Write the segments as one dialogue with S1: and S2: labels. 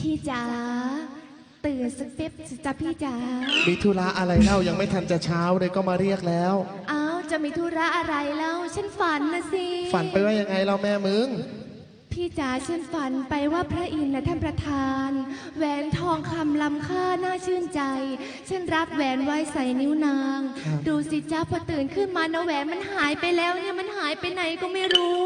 S1: พี่จ๋าตื่นสักเป๊บสิจ้ะพี่จ๋า
S2: มีธุระอะไรเล่ายังไม่ทันจะเช้าเลยก็มาเรียกแล้ว
S1: อ้าวจะมีธุระอะไรแล้วฉันฝันนะสิ
S2: ฝันไปว่ายังไงเราแม่มึง
S1: พี่จ๋าฉันฝันไปว่าพระอินทร์นะท่านประธานแหวนทองคำล้ำค่าน่าชื่นใจ ฉันรับแหวนไว้ใส่นิ้วนาง
S2: ครับ
S1: ดูสิจ้าพอตื่นขึ้นมานะแหวนมันหายไปแล้วเนี่ยมันหายไปไหนก็ไม่รู้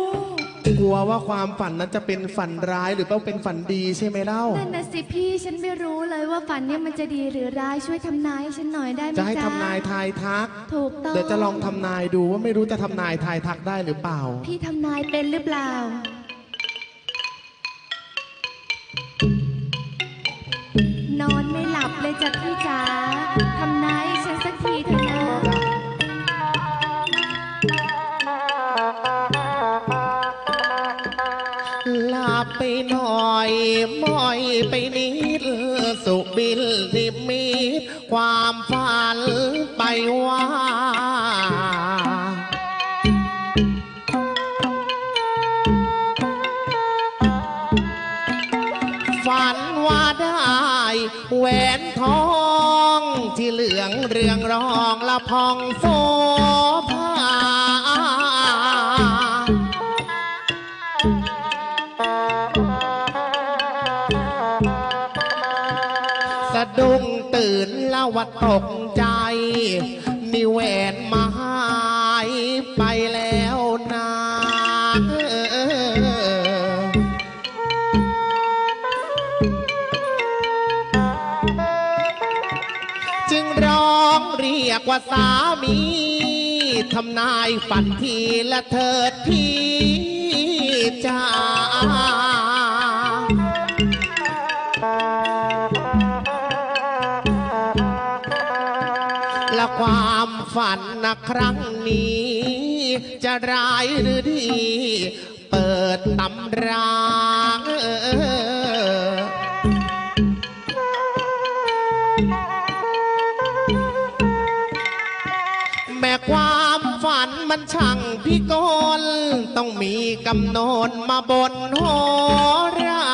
S2: กลัวว่าความฝันนั้นจะเป็นฝันร้ายหรือว่าเป็นฝันดีใช่ไหมเล่า
S1: นั่นนะสิพี่ฉันไม่รู้เลยว่าฝันเนี่ยมันจะดีหรือร้ายช่วยทำนายให้ฉันหน่อยได้ไหม
S2: จะให้
S1: จ๊ะ
S2: ทำนายทายทัก
S1: ถูกต้อง
S2: เดี๋ยวจะลองทำนายดูว่าไม่รู้จะทำนายทายทักได้หรือเปล่า
S1: พี่ทำนายเป็นหรือเปล่า นอนไม่หลับเลยจ้ะพี่จ๋าทำนายให้ฉันสักทีเถ
S2: หน่อยมอยไปนิด สุบินนิมิตความฝันไปว่า ฝันว่าได้แหวนทองที่เหลืองเรืองรองละพองโสภา สะดุ้งตื่นแล้วว่าตกใจนี่แหวนมาหายไปแล้วนะจึงร้องเรียกว่าสามีทำนายฝันทีและเถิดพี่จ้า ละความฝันนะครั้งนี้ จะร้ายหรือดี เปิดตำราแม้ความฝันมันช่างพิกลต้องมีกำหนดมาบนโหรา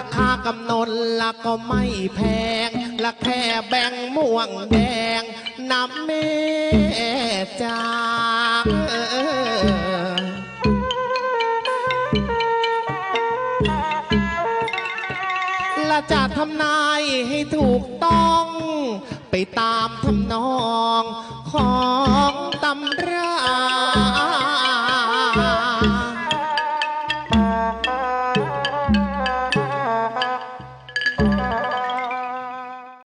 S2: ราคากำหนดละก็ไม่แพง ละแค่แบ่งม่วงแดงน้ำเมจากละจะทำนายให้ถูกต้อง ไปตามทำนองของ